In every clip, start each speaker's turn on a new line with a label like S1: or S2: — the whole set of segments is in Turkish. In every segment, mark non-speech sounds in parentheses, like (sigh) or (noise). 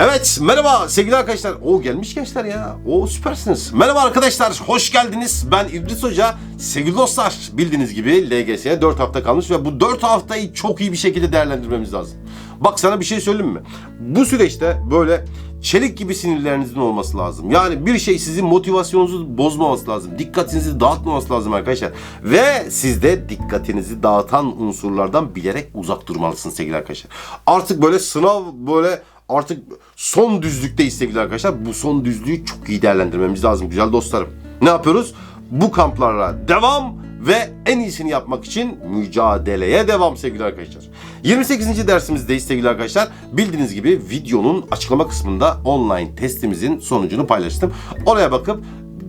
S1: Evet merhaba sevgili arkadaşlar. O gelmiş gençler ya. O süpersiniz. Merhaba arkadaşlar. Hoş geldiniz. Ben İdris Hoca. Sevgili dostlar bildiğiniz gibi LGS'ye 4 hafta kalmış ve bu 4 haftayı çok iyi bir şekilde değerlendirmemiz lazım. Bak sana bir şey söyleyeyim mi? Bu süreçte böyle çelik gibi sinirlerinizin olması lazım. Yani bir şey sizin motivasyonunuzu bozmaması lazım. Dikkatinizi dağıtmaması lazım arkadaşlar. Ve siz de dikkatinizi dağıtan unsurlardan bilerek uzak durmalısınız sevgili arkadaşlar. Artık böyle sınav böyle artık son düzlükteyiz sevgili arkadaşlar. Bu son düzlüğü çok iyi değerlendirmemiz lazım güzel dostlarım. Ne yapıyoruz? Bu kamplara devam ve en iyisini yapmak için mücadeleye devam sevgili arkadaşlar. 28. dersimizdeyiz sevgili arkadaşlar. Bildiğiniz gibi videonun açıklama kısmında online testimizin sonucunu paylaştım. Oraya bakıp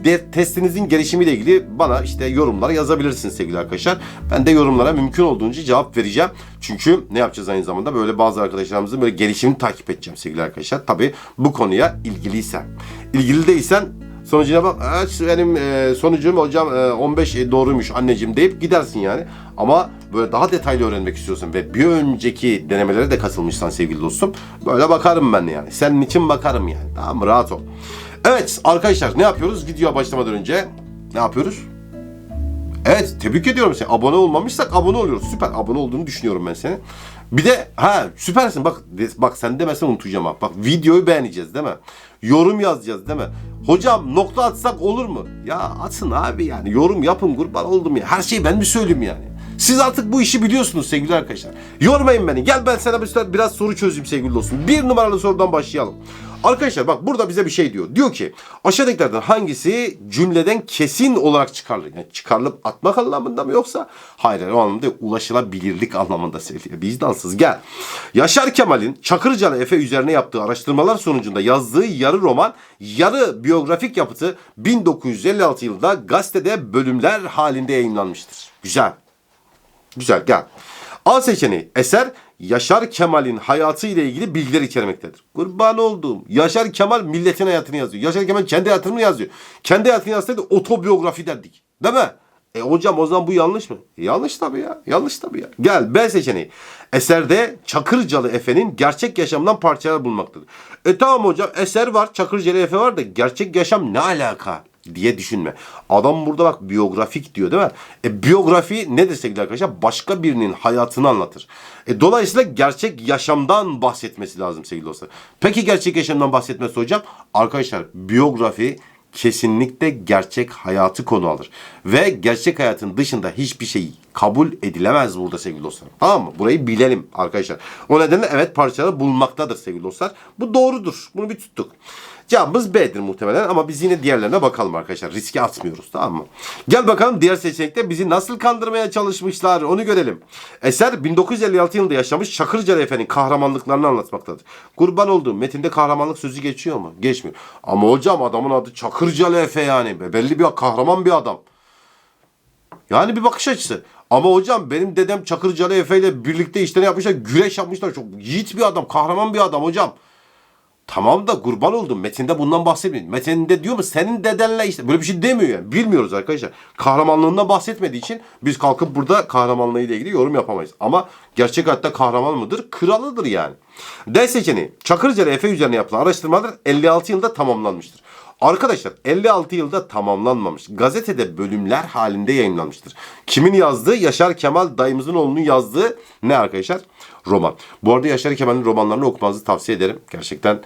S1: de testinizin gelişimiyle ilgili bana işte yorumlar yazabilirsiniz sevgili arkadaşlar. Ben de yorumlara mümkün olduğunca cevap vereceğim. Çünkü ne yapacağız aynı zamanda böyle bazı arkadaşlarımızın böyle gelişimini takip edeceğim sevgili arkadaşlar. Tabii bu konuya ilgiliysen. İlgili değilsen sonucuna bak "Aa, benim e, sonucum hocam e, 15 doğruymuş anneciğim deyip gidersin yani. Ama böyle daha detaylı öğrenmek istiyorsun ve bir önceki denemelere de katılmışsan sevgili dostum böyle bakarım ben yani. Senin için bakarım yani. Tamam? Rahat ol. Evet arkadaşlar ne yapıyoruz? Videoya başlamadan önce ne yapıyoruz? Evet tebrik ediyorum seni. Abone olmamışsak abone oluyoruz. Süper abone olduğunu düşünüyorum ben seni. Bir de ha süpersin bak bak sen demesen unutacağım ha. Bak videoyu beğeneceğiz değil mi? Yorum yazacağız değil mi? Hocam nokta atsak olur mu? Ya atsın abi yani yorum yapın kurban oldum ya. Her şeyi ben mi söyleyeyim yani? Siz artık bu işi biliyorsunuz sevgili arkadaşlar. Yormayın beni. Gel ben sana bir- biraz soru çözeyim sevgili dostum. Bir numaralı sorudan başlayalım. Arkadaşlar bak burada bize bir şey diyor. Diyor ki aşağıdakilerden hangisi cümleden kesin olarak çıkarılır? Yani çıkarılıp atmak anlamında mı yoksa? Hayır o anlamda ulaşılabilirlik anlamında söylüyor. Vicdansız gel. Yaşar Kemal'in Çakırcalı Efe üzerine yaptığı araştırmalar sonucunda yazdığı yarı roman, yarı biyografik yapıtı 1956 yılında gazetede bölümler halinde yayınlanmıştır. Güzel. Güzel gel. A seçeneği eser Yaşar Kemal'in hayatı ile ilgili bilgiler içermektedir. Kurban olduğum. Yaşar Kemal milletin hayatını yazıyor. Yaşar Kemal kendi hayatını yazıyor? Kendi hayatını yazsaydı otobiyografi derdik. Değil mi? E hocam o zaman bu yanlış mı? E, yanlış tabii ya. Yanlış tabii ya. Gel B seçeneği. Eserde Çakırcalı Efe'nin gerçek yaşamdan parçalar bulunmaktadır. E tamam hocam eser var. Çakırcalı Efe var da gerçek yaşam ne alaka? Diye düşünme. Adam burada bak biyografik diyor değil mi? E, biyografi nedir sevgili arkadaşlar? Başka birinin hayatını anlatır. E, dolayısıyla gerçek yaşamdan bahsetmesi lazım sevgili dostlar. Peki gerçek yaşamdan bahsetmesi hocam? Arkadaşlar biyografi kesinlikle gerçek hayatı konu alır. Ve gerçek hayatın dışında hiçbir şey kabul edilemez burada sevgili dostlar. Tamam mı? Burayı bilelim arkadaşlar. O nedenle evet parçalar bulunmaktadır sevgili dostlar. Bu doğrudur. Bunu bir tuttuk. Cevabımız B'dir muhtemelen ama biz yine diğerlerine bakalım arkadaşlar. Riske atmıyoruz tamam mı? Gel bakalım diğer seçenekte bizi nasıl kandırmaya çalışmışlar onu görelim. Eser 1956 yılında yaşamış Çakırcalı Efe'nin kahramanlıklarını anlatmaktadır. Kurban olduğum metinde kahramanlık sözü geçiyor mu? Geçmiyor. Ama hocam adamın adı Çakırcalı Efe yani. Belli bir kahraman bir adam. Yani bir bakış açısı. Ama hocam benim dedem Çakırcalı Efe ile birlikte işlerini yapmışlar. Güreş yapmışlar. Çok yiğit bir adam. Kahraman bir adam hocam. Tamam da kurban oldum. Metinde bundan bahsetmiyor. Metinde diyor mu senin dedenle işte böyle bir şey demiyor yani. Bilmiyoruz arkadaşlar. Kahramanlığından bahsetmediği için biz kalkıp burada kahramanlığı ile ilgili yorum yapamayız. Ama gerçek hayatta kahraman mıdır? Kralıdır yani. D seçeneği. Çakırcalı Efe üzerine yapılan araştırmalar 56 yılda tamamlanmıştır. Arkadaşlar 56 yılda tamamlanmamış. Gazetede bölümler halinde yayınlanmıştır. Kimin yazdığı? Yaşar Kemal dayımızın oğlunun yazdığı ne arkadaşlar? Roman. Bu arada Yaşar Kemal'in romanlarını okumanızı tavsiye ederim. Gerçekten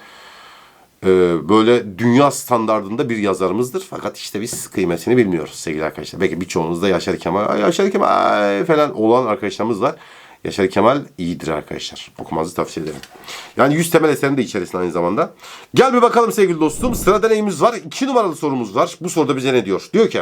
S1: e, böyle dünya standardında bir yazarımızdır. Fakat işte biz kıymetini bilmiyoruz sevgili arkadaşlar. Belki birçoğunuz da Yaşar Kemal, "Ay, Yaşar Kemal falan olan arkadaşlarımız var. Yaşar Kemal iyidir arkadaşlar. Okumanızı tavsiye ederim. Yani 100 temel eserin de içerisinde aynı zamanda. Gel bir bakalım sevgili dostum. Sırada neyimiz var? 2 numaralı sorumuz var. Bu soruda bize ne diyor? Diyor ki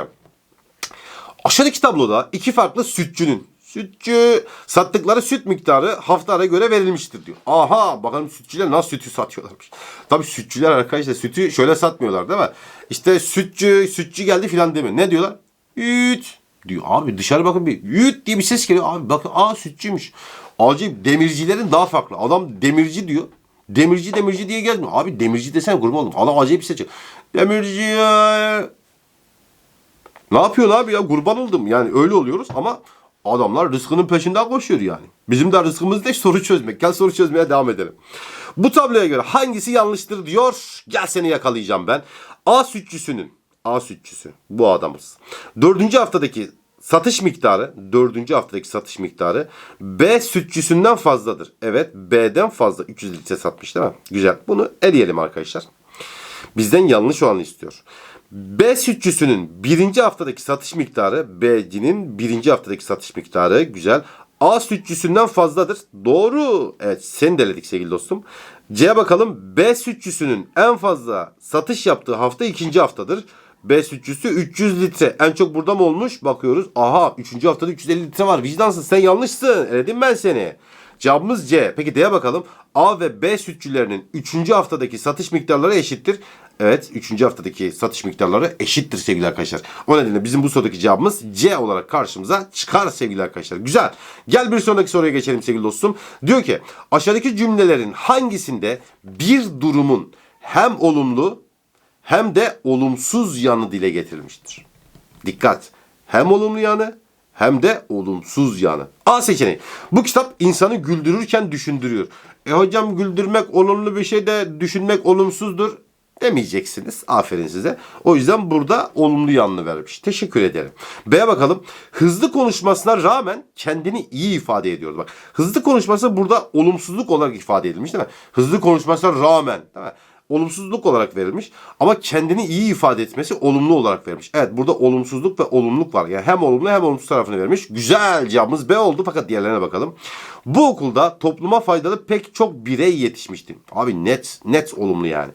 S1: aşağıdaki tabloda iki farklı sütçünün sütçü sattıkları süt miktarı haftalara göre verilmiştir diyor. Aha bakalım sütçüler nasıl sütü satıyorlarmış. Tabii sütçüler arkadaşlar sütü şöyle satmıyorlar değil mi? İşte sütçü sütçü geldi filan demiyor. Ne diyorlar? Üt diyor. Abi dışarı bakın bir üt diye bir ses geliyor. Abi bakın aa sütçüymüş. Acayip demircilerin daha farklı. Adam demirci diyor. Demirci demirci diye gezmiyor. Abi demirci desen kurban oldum. Adam acayip bir ses çıkıyor. Demirci ya. Ne yapıyor abi ya kurban oldum. Yani öyle oluyoruz ama adamlar rızkının peşinden koşuyor yani. Bizim de rızkımız ne soru çözmek. Gel soru çözmeye devam edelim. Bu tabloya göre hangisi yanlıştır diyor. Gel seni yakalayacağım ben. A sütçüsünün A sütçüsü bu adamız. Dördüncü haftadaki satış miktarı, dördüncü haftadaki satış miktarı B sütçüsünden fazladır. Evet B'den fazla 300 litre satmış değil mi? Güzel. Bunu eleyelim arkadaşlar. Bizden yanlış olanı istiyor. B sütçüsünün birinci haftadaki satış miktarı B'cinin birinci haftadaki satış miktarı güzel. A sütçüsünden fazladır. Doğru. Evet seni deledik sevgili dostum. C'ye bakalım. B sütçüsünün en fazla satış yaptığı hafta ikinci haftadır. B sütçüsü 300 litre. En çok burada mı olmuş? Bakıyoruz. Aha 3. haftada 350 litre var. Vicdansız sen yanlışsın. Eledim ben seni. Cevabımız C. Peki D'ye bakalım. A ve B sütçülerinin 3. haftadaki satış miktarları eşittir. Evet 3. haftadaki satış miktarları eşittir sevgili arkadaşlar. O nedenle bizim bu sorudaki cevabımız C olarak karşımıza çıkar sevgili arkadaşlar. Güzel. Gel bir sonraki soruya geçelim sevgili dostum. Diyor ki aşağıdaki cümlelerin hangisinde bir durumun hem olumlu hem de olumsuz yanı dile getirilmiştir. Dikkat. Hem olumlu yanı hem de olumsuz yanı. A seçeneği. Bu kitap insanı güldürürken düşündürüyor. E hocam güldürmek olumlu bir şey de düşünmek olumsuzdur demeyeceksiniz. Aferin size. O yüzden burada olumlu yanını vermiş. Teşekkür ederim. B'ye bakalım. Hızlı konuşmasına rağmen kendini iyi ifade ediyor. Bak hızlı konuşması burada olumsuzluk olarak ifade edilmiş değil mi? Hızlı konuşmasına rağmen değil mi? Olumsuzluk olarak verilmiş ama kendini iyi ifade etmesi olumlu olarak vermiş. Evet burada olumsuzluk ve olumluluk var. Yani hem olumlu hem olumsuz tarafını vermiş. Güzel cevabımız B oldu fakat diğerlerine bakalım. Bu okulda topluma faydalı pek çok birey yetişmişti. Abi net net olumlu yani.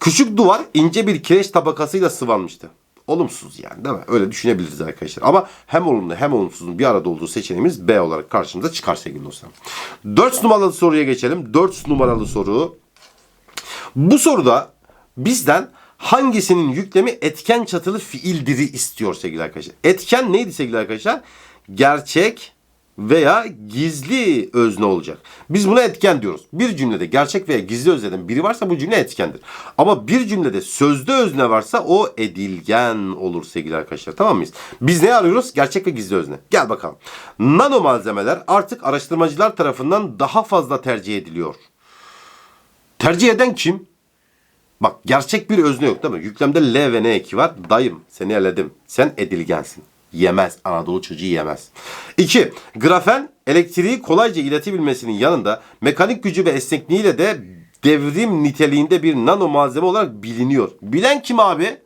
S1: Küçük duvar ince bir kireç tabakasıyla sıvanmıştı. Olumsuz yani değil mi? Öyle düşünebiliriz arkadaşlar. Ama hem olumlu hem olumsuzun bir arada olduğu seçeneğimiz B olarak karşımıza çıkar sevgili dostlarım. 4 numaralı soruya geçelim. 4 numaralı soru. Bu soruda bizden hangisinin yüklemi etken çatılı fiildiri istiyor sevgili arkadaşlar. Etken neydi sevgili arkadaşlar? Gerçek veya gizli özne olacak. Biz buna etken diyoruz. Bir cümlede gerçek veya gizli özneden biri varsa bu cümle etkendir. Ama bir cümlede sözde özne varsa o edilgen olur sevgili arkadaşlar. Tamam mıyız? Biz ne arıyoruz? Gerçek ve gizli özne. Gel bakalım. Nano malzemeler artık araştırmacılar tarafından daha fazla tercih ediliyor. Tercih eden kim? Bak gerçek bir özne yok değil mi? Yüklemde L ve N eki var. Dayım seni eledim. Sen edilgensin. Yemez. Anadolu çocuğu yemez. 2. Grafen elektriği kolayca iletebilmesinin yanında mekanik gücü ve esnekliğiyle de devrim niteliğinde bir nano malzeme olarak biliniyor. Bilen kim abi?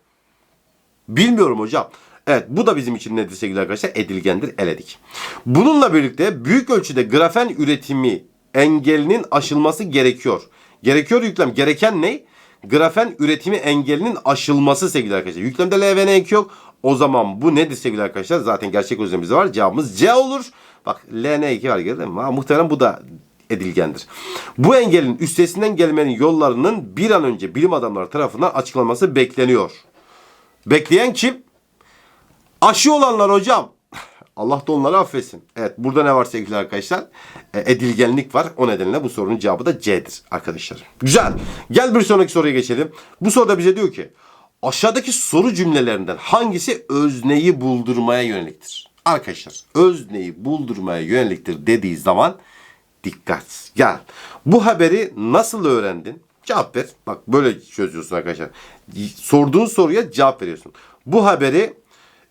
S1: Bilmiyorum hocam. Evet bu da bizim için nedir sevgili arkadaşlar? Edilgendir eledik. Bununla birlikte büyük ölçüde grafen üretimi engelinin aşılması gerekiyor. Gerekiyor yüklem. Gereken ne? Grafen üretimi engelinin aşılması sevgili arkadaşlar. Yüklemde L ve N eki yok. O zaman bu nedir sevgili arkadaşlar? Zaten gerçek özlemimiz var. Cevabımız C olur. Bak L, N eki var gördün mü? Ha, muhtemelen bu da edilgendir. Bu engelin üstesinden gelmenin yollarının bir an önce bilim adamları tarafından açıklanması bekleniyor. Bekleyen kim? Aşı olanlar hocam. Allah da onları affetsin. Evet burada ne var sevgili arkadaşlar? E, edilgenlik var. O nedenle bu sorunun cevabı da C'dir arkadaşlar. Güzel. Gel bir sonraki soruya geçelim. Bu soruda bize diyor ki aşağıdaki soru cümlelerinden hangisi özneyi buldurmaya yöneliktir? Arkadaşlar özneyi buldurmaya yöneliktir dediği zaman dikkat. Gel. Bu haberi nasıl öğrendin? Cevap ver. Bak böyle çözüyorsun arkadaşlar. Sorduğun soruya cevap veriyorsun. Bu haberi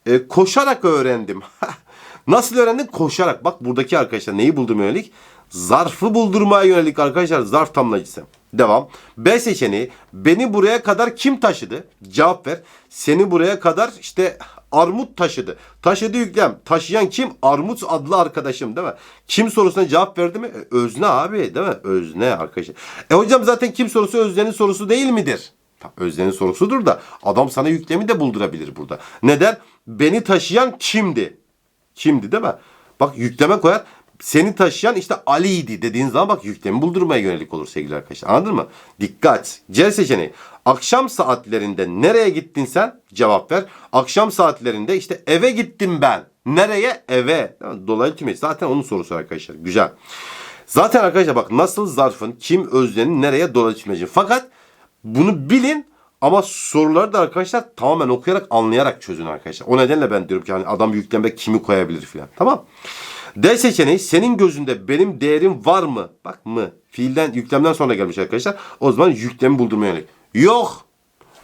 S1: e, koşarak öğrendim. (laughs) Nasıl öğrendin? Koşarak. Bak buradaki arkadaşlar neyi buldurmaya yönelik? Zarfı buldurmaya yönelik arkadaşlar. Zarf tamlayıcısı. Devam. B seçeneği. Beni buraya kadar kim taşıdı? Cevap ver. Seni buraya kadar işte armut taşıdı. Taşıdı yüklem. Taşıyan kim? Armut adlı arkadaşım değil mi? Kim sorusuna cevap verdi mi? E, özne abi değil mi? Özne arkadaşlar. E hocam zaten kim sorusu öznenin sorusu değil midir? Öznenin sorusudur da adam sana yüklemi de buldurabilir burada. Neden? Beni taşıyan kimdi? Kimdi değil mi? Bak yükleme koyar. Seni taşıyan işte Ali'ydi dediğin zaman bak yüklemi buldurmaya yönelik olur sevgili arkadaşlar. Anladın mı? Dikkat. C seçeneği. Akşam saatlerinde nereye gittin sen? Cevap ver. Akşam saatlerinde işte eve gittim ben. Nereye? Eve. Dolaylı tümü. Zaten onun sorusu arkadaşlar. Güzel. Zaten arkadaşlar bak nasıl zarfın, kim öznenin nereye dolaylı tümlecin. Fakat bunu bilin ama soruları da arkadaşlar tamamen okuyarak anlayarak çözün arkadaşlar. O nedenle ben diyorum ki hani adam yüklemde kimi koyabilir filan. Tamam. D seçeneği senin gözünde benim değerim var mı? Bak mı? Fiilden yüklemden sonra gelmiş arkadaşlar. O zaman yüklemi buldurmaya yönelik. Yok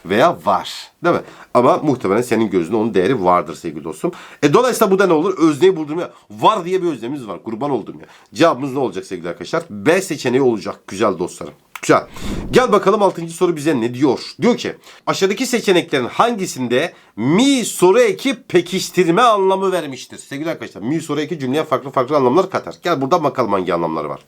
S1: veya var. Değil mi? Ama muhtemelen senin gözünde onun değeri vardır sevgili dostum. E dolayısıyla bu da ne olur? Özneyi buldurmaya. Var diye bir özlemiz var. Kurban oldum ya. Cevabımız ne olacak sevgili arkadaşlar? B seçeneği olacak güzel dostlarım. Güzel. Gel bakalım 6. soru bize ne diyor? Diyor ki aşağıdaki seçeneklerin hangisinde mi soru eki pekiştirme anlamı vermiştir? Sevgili arkadaşlar mi soru eki cümleye farklı farklı anlamlar katar. Gel burada bakalım hangi anlamları var.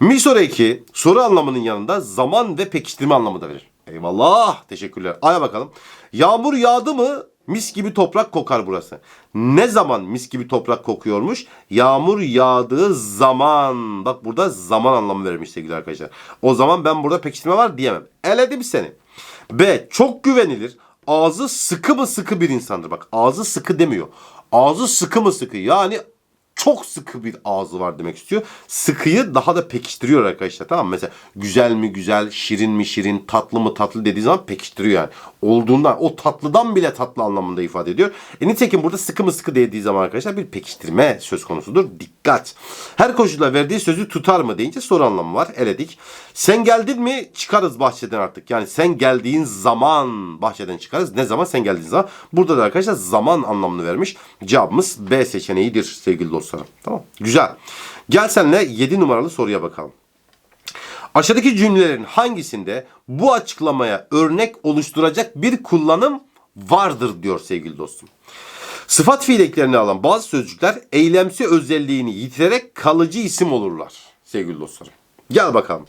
S1: Mi soru eki soru anlamının yanında zaman ve pekiştirme anlamı da verir. Eyvallah. Teşekkürler. Aya bakalım. Yağmur yağdı mı mis gibi toprak kokar burası. Ne zaman mis gibi toprak kokuyormuş? Yağmur yağdığı zaman. Bak burada zaman anlamı vermiş sevgili arkadaşlar. O zaman ben burada pekiştirme var diyemem. Eledim seni. B. Çok güvenilir. Ağzı sıkı mı sıkı bir insandır. Bak ağzı sıkı demiyor. Ağzı sıkı mı sıkı. Yani çok sıkı bir ağzı var demek istiyor. Sıkıyı daha da pekiştiriyor arkadaşlar tamam mı? Mesela güzel mi güzel, şirin mi şirin, tatlı mı tatlı dediği zaman pekiştiriyor yani. Olduğundan, o tatlıdan bile tatlı anlamında ifade ediyor. E nitekim burada sıkı mı sıkı dediği zaman arkadaşlar bir pekiştirme söz konusudur. Dikkat. Her koşulda verdiği sözü tutar mı deyince soru anlamı var. Eledik. Sen geldin mi çıkarız bahçeden artık. Yani sen geldiğin zaman bahçeden çıkarız. Ne zaman sen geldiğin zaman. Burada da arkadaşlar zaman anlamını vermiş. Cevabımız B seçeneğidir sevgili dostlarım. Tamam. Güzel. Gel senle 7 numaralı soruya bakalım. Aşağıdaki cümlelerin hangisinde bu açıklamaya örnek oluşturacak bir kullanım vardır diyor sevgili dostum. Sıfat fiil alan bazı sözcükler eylemsi özelliğini yitirerek kalıcı isim olurlar sevgili dostlarım. Gel bakalım.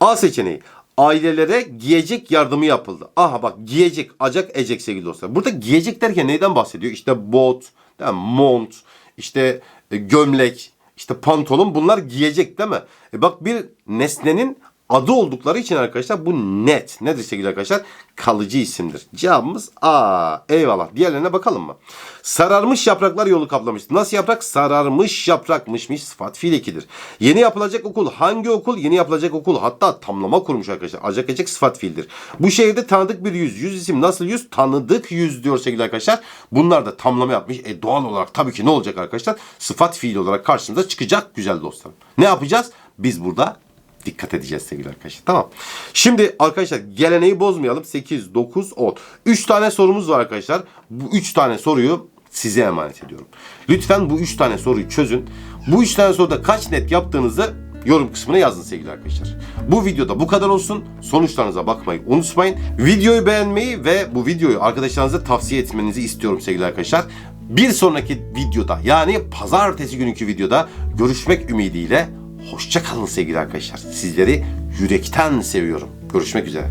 S1: A seçeneği. Ailelere giyecek yardımı yapıldı. Aha bak giyecek, acak, ecek sevgili dostlar. Burada giyecek derken neyden bahsediyor? İşte bot, mont, işte gömlek, işte pantolon bunlar giyecek değil mi? E bak bir nesnenin adı oldukları için arkadaşlar bu net. Nedir sevgili arkadaşlar? Kalıcı isimdir. Cevabımız A. Eyvallah. Diğerlerine bakalım mı? Sararmış yapraklar yolu kaplamıştır. Nasıl yaprak? Sararmış yaprakmışmış sıfat fiil ekidir. Yeni yapılacak okul. Hangi okul? Yeni yapılacak okul. Hatta tamlama kurmuş arkadaşlar. Acak ecek sıfat fiildir. Bu şehirde tanıdık bir yüz. Yüz isim nasıl yüz? Tanıdık yüz diyor sevgili arkadaşlar. Bunlar da tamlama yapmış. E doğal olarak tabii ki ne olacak arkadaşlar? Sıfat fiil olarak karşımıza çıkacak güzel dostlarım. Ne yapacağız? Biz burada dikkat edeceğiz sevgili arkadaşlar. Tamam. Şimdi arkadaşlar geleneği bozmayalım. 8, 9, 10. 3 tane sorumuz var arkadaşlar. Bu 3 tane soruyu size emanet ediyorum. Lütfen bu 3 tane soruyu çözün. Bu 3 tane soruda kaç net yaptığınızı yorum kısmına yazın sevgili arkadaşlar. Bu videoda bu kadar olsun. Sonuçlarınıza bakmayı unutmayın. Videoyu beğenmeyi ve bu videoyu arkadaşlarınıza tavsiye etmenizi istiyorum sevgili arkadaşlar. Bir sonraki videoda yani pazartesi günkü videoda görüşmek ümidiyle Hoşça kalın sevgili arkadaşlar. Sizleri yürekten seviyorum. Görüşmek üzere.